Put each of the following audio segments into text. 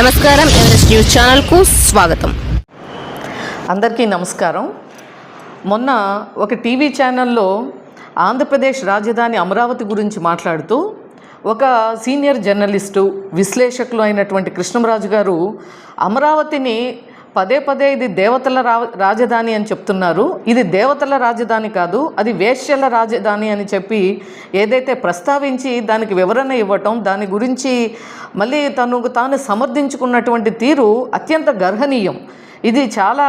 నమస్కారం Everest news ఛానల్కు స్వాగతం. అందరికీ నమస్కారం. మొన్న ఒక టీవీ ఛానల్లో ఆంధ్రప్రదేశ్ రాజధాని అమరావతి గురించి మాట్లాడుతూ ఒక సీనియర్ జర్నలిస్టు విశ్లేషకులు అయినటువంటి కృష్ణంరాజు గారు అమరావతిని పదే పదే ఇది దేవతల రా రాజధాని అని చెప్తున్నారు. ఇది దేవతల రాజధాని కాదు అది వేశ్యల రాజధాని అని చెప్పి ఏదైతే ప్రస్తావించి దానికి వివరణ ఇవ్వటం దాని గురించి మళ్ళీ తను తాను సమర్థించుకున్నటువంటి తీరు అత్యంత గర్హనీయం. ఇది చాలా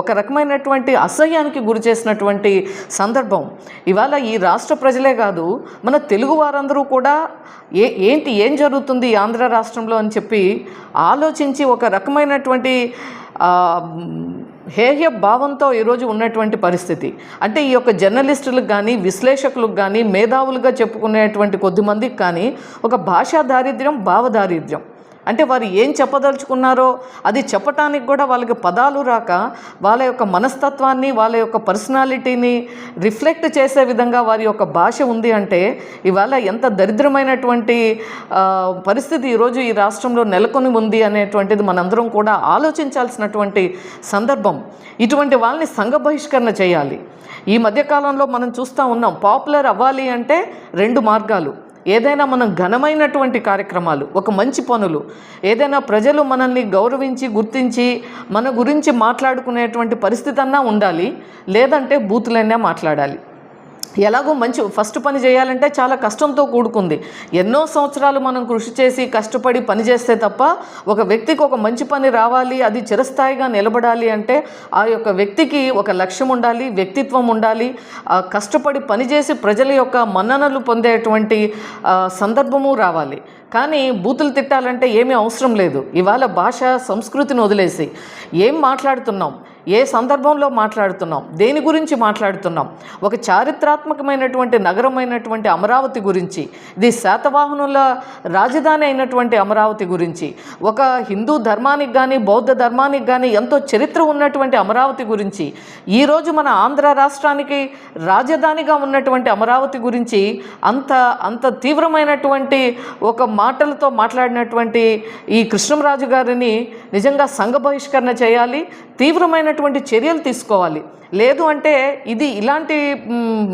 ఒక రకమైనటువంటి అసహ్యానికి గురి చేసినటువంటి సందర్భం. ఇవాళ ఈ రాష్ట్ర ప్రజలే కాదు మన తెలుగు వారందరూ కూడా ఏ ఏంటి ఏం జరుగుతుంది ఆంధ్ర రాష్ట్రంలో అని చెప్పి ఆలోచించి ఒక రకమైనటువంటి హేహ్య భావంతో ఈరోజు ఉన్నటువంటి పరిస్థితి. అంటే ఈ యొక్క జర్నలిస్టులకు కానీ విశ్లేషకులకు కానీ మేధావులుగా చెప్పుకునేటువంటి కొద్దిమందికి కానీ ఒక భాషా దారిద్ర్యం భావ దారిద్ర్యం అంటే వారు ఏం చెప్పదలుచుకున్నారో అది చెప్పటానికి కూడా వాళ్ళకి పదాలు రాక వాళ్ళ యొక్క మనస్తత్వాన్ని వాళ్ళ యొక్క పర్సనాలిటీని రిఫ్లెక్ట్ చేసే విధంగా వారి యొక్క భాష ఉంది అంటే ఇవాళ ఎంత దరిద్రమైనటువంటి పరిస్థితి ఈరోజు ఈ రాష్ట్రంలో నెలకొని ఉంది అనేటువంటిది మనందరం కూడా ఆలోచించాల్సినటువంటి సందర్భం. ఇటువంటి వాళ్ళని సంఘ బహిష్కరణ చేయాలి. ఈ మధ్యకాలంలో మనం చూస్తూ ఉన్నాం పాపులర్ అవ్వాలి అంటే రెండు మార్గాలు. ఏదైనా మనం ఘనమైనటువంటి కార్యక్రమాలు ఒక మంచి పనులు ఏదైనా ప్రజలు మనల్ని గౌరవించి గుర్తించి మన గురించి మాట్లాడుకునేటువంటి పరిస్థితి అన్నా ఉండాలి లేదంటే బూతులైనా మాట్లాడాలి. ఎలాగో మంచి ఫస్ట్ పని చేయాలంటే చాలా కష్టంతో కూడుకుంది. ఎన్నో సంవత్సరాలు మనం కృషి చేసి కష్టపడి పని చేస్తే తప్ప ఒక వ్యక్తికి ఒక మంచి పని రావాలి అది చిరస్థాయిగా నిలబడాలి అంటే ఆ యొక్క వ్యక్తికి ఒక లక్ష్యం ఉండాలి వ్యక్తిత్వం ఉండాలి. కష్టపడి పనిచేసి ప్రజల యొక్క మన్ననలు పొందేటువంటి సందర్భము రావాలి. కానీ బూతులు తిట్టాలంటే ఏమీ అవసరం లేదు. ఇవాళ భాష సంస్కృతిని వదిలేసి ఏం మాట్లాడుతున్నాం? ఏ సందర్భంలో మాట్లాడుతున్నాం? దేని గురించి మాట్లాడుతున్నాం? ఒక చారిత్రాత్మకమైనటువంటి నగరమైనటువంటి అమరావతి గురించి ఇది శాతవాహనుల రాజధాని అయినటువంటి అమరావతి గురించి ఒక హిందూ ధర్మానికి కానీ బౌద్ధ ధర్మానికి కానీ ఎంతో చరిత్ర ఉన్నటువంటి అమరావతి గురించి ఈరోజు మన ఆంధ్ర రాష్ట్రానికి రాజధానిగా ఉన్నటువంటి అమరావతి గురించి అంత అంత తీవ్రమైనటువంటి ఒక మాటలతో మాట్లాడినటువంటి ఈ కృష్ణరాజు గారిని నిజంగా సంఘ బహిష్కరణ చేయాలి తీవ్రమైనటువంటి చర్యలు తీసుకోవాలి. లేదు అంటే ఇది ఇలాంటి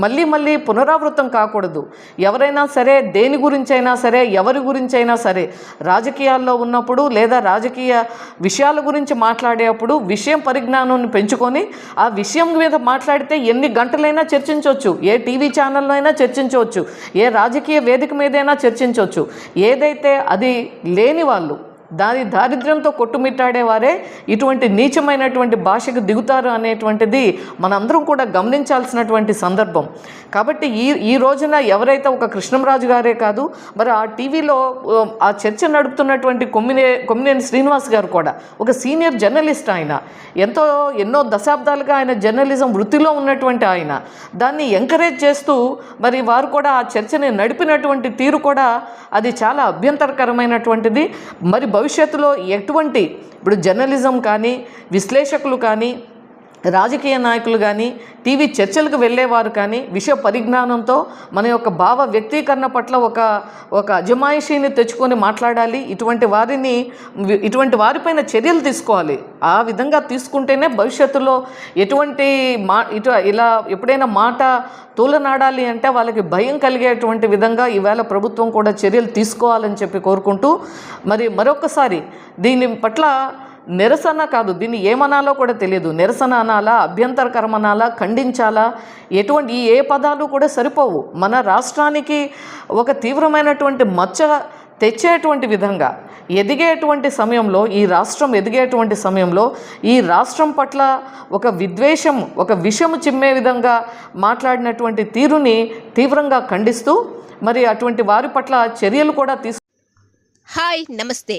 మళ్ళీ మళ్ళీ పునరావృతం కాకూడదు. ఎవరైనా సరే దేని గురించైనా సరే ఎవరి గురించైనా సరే రాజకీయాల్లో ఉన్నప్పుడు లేదా రాజకీయ విషయాల గురించి మాట్లాడేటప్పుడు విషయం పరిజ్ఞానాన్ని పెంచుకొని ఆ విషయం మీద మాట్లాడితే ఎన్ని గంటలైనా చర్చించవచ్చు. ఏ టీవీ ఛానల్లో అయినా చర్చించవచ్చు. ఏ రాజకీయ వేదిక మీదైనా చర్చించవచ్చు. ఏదైతే అది లేని వాళ్ళు దాని దారిద్ర్యంతో కొట్టుమిట్టాడేవారే. ఇటువంటి నీచమైనటువంటి భాషకు దిగుతారు అనేటువంటిది మనందరం కూడా గమనించాల్సినటువంటి సందర్భం. కాబట్టి ఈ ఈ రోజున ఎవరైతే ఒక కృష్ణంరాజు గారే కాదు మరి ఆ టీవీలో ఆ, ఆ చర్చ నడుపుతున్నటువంటి కొమ్మినే కొమ్మినేని శ్రీనివాస్ గారు కూడా ఒక సీనియర్ జర్నలిస్ట్ ఆయన. ఎంతో ఎన్నో దశాబ్దాలుగా ఆయన జర్నలిజం వృత్తిలో ఉన్నటువంటి ఆయన. దాన్ని ఎంకరేజ్ చేస్తూ మరి వారు కూడా ఆ చర్చని నడిపినటువంటి తీరు కూడా అది చాలా అభ్యంతరకరమైనటువంటిది. మరి భవిష్యత్తులో ఎటువంటి ఇప్పుడు జర్నలిజం కానీ విశ్లేషకులు కానీ రాజకీయ నాయకులు కానీ టీవీ చర్చలకు వెళ్ళేవారు కానీ విషయ పరిజ్ఞానంతో మన యొక్క భావ వ్యక్తీకరణ పట్ల ఒక ఒక అజమాయిషీని తెచ్చుకొని మాట్లాడాలి. ఇటువంటి వారిని ఇటువంటి వారిపైన చర్యలు తీసుకోవాలి. ఆ విధంగా తీసుకుంటేనే భవిష్యత్తులో ఎటువంటి మా ఇటు ఇలా ఎప్పుడైనా మాట తూలనాడాలి అంటే వాళ్ళకి భయం కలిగేటువంటి విధంగా ఈవేళ ప్రభుత్వం కూడా చర్యలు తీసుకోవాలని చెప్పి కోరుకుంటూ మరి మరొకసారి దీని పట్ల నిరసన కాదు దీన్ని ఏమనాలో కూడా తెలియదు. నిరసన అనాలా అభ్యంతరకరం అనాలా ఖండించాలా? ఎటువంటి ఈ ఏ పదాలు కూడా సరిపోవు. మన రాష్ట్రానికి ఒక తీవ్రమైనటువంటి మచ్చ తెచ్చేటువంటి విధంగా ఎదిగేటువంటి సమయంలో ఈ రాష్ట్రం ఎదిగేటువంటి సమయంలో ఈ రాష్ట్రం పట్ల ఒక విద్వేషం ఒక విషము చిమ్మే విధంగా మాట్లాడినటువంటి తీరుని తీవ్రంగా ఖండిస్తూ మరి అటువంటి వారి పట్ల చర్యలు కూడా తీసు హాయ్ నమస్తే.